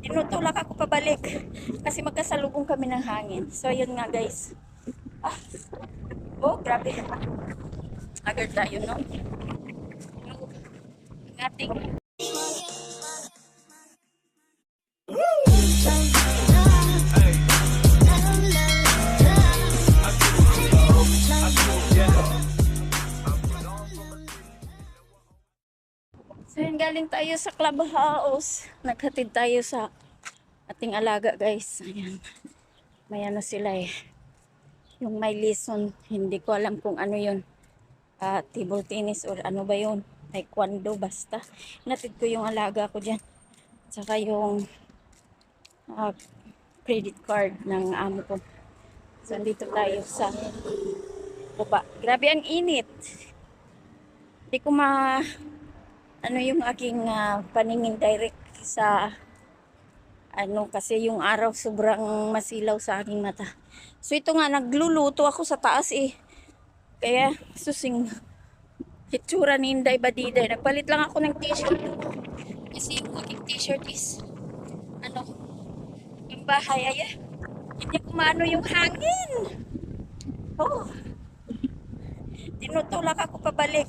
tinutulak ako pabalik kasi magkasalubong kami ng hangin. So, yun nga guys. Ah. Oh, grabe. Agad tayo, no? Ang ating So galing tayo sa clubhouse. Naghatid tayo sa ating alaga guys. Ayan. May ano sila eh. Yung may lesson. Hindi ko alam kung ano yun. Ah, table tennis or ano ba yun. Taekwondo basta. Natid ko yung alaga ko dyan. Tsaka yung ah, credit card ng amo ko. So, andito tayo sa baba. Grabe ang init. Hindi ko ma ano yung aking ah, paningin direct sa ano kasi yung araw sobrang masilaw sa aking mata. So ito nga nagluluto ako sa taas eh. Kaya susing hitsura ni Inday Badida. Nagpalit lang ako ng t-shirt. Kasi yung aking t-shirt is ano yung bahay ay hindi ko maano yung hangin. Oh tinutulak ako pabalik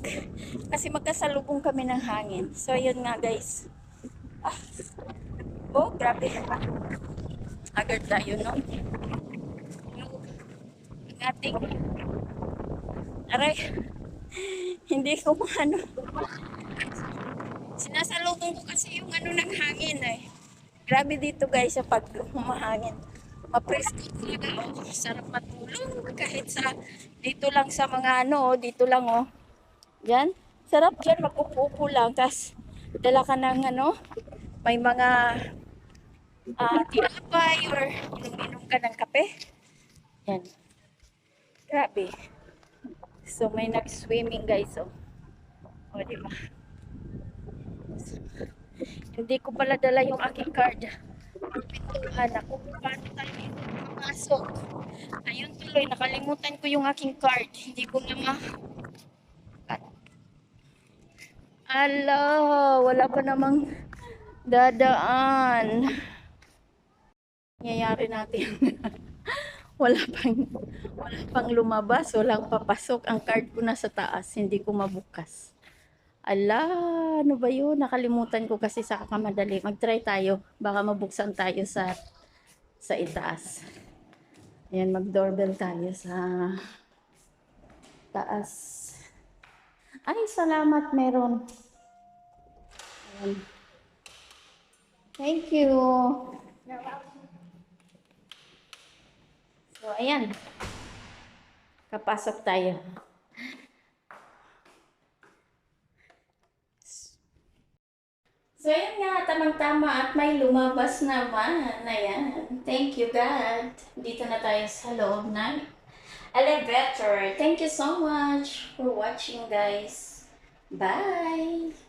kasi magkasalubong kami ng hangin. So, yun nga guys. Ah. Oh, grabe. Agad tayo, no? Ang ating aray hindi ko ano sinasalubong ko kasi yung ano ng hangin eh. Grabe dito guys sa pag humahangin ma-presko talaga. Oh, sarap matulog kahit sa dito lang sa mga ano, oh, dito lang oh. Yan. Sarap dyan, magpupupo lang. Tapos, dala ka ng ano, may mga ah tinapay or inom-inom ka ng kape. Yan. Grabe. So, may nag-swimming guys, oh. O, di ba? Hindi ko pala dala yung aking card pintuhan ako paano tayo makapasok. Ayun tuloy, nakalimutan ko yung aking card. Hindi ko na ma... Ala, wala pa namang dadaan. Nangyayari natin. wala pang wala pang lumabas, walang papasok. Ang card ko na sa taas, hindi ko mabukas. Ala, ano ba yun? Nakalimutan ko kasi sa kakamadali. Mag-try tayo. Baka mabuksan tayo sa sa itaas. Ayan, mag-doorbell tayo sa taas. Ay, salamat, meron. Ayan. Thank you. So, ayan. Kapasok tayo. So, yun nga, tamang-tama at may lumabas naman. Ayan. Thank you, God. Dito na tayo sa loob ng elevator. Thank you so much for watching, guys. Bye!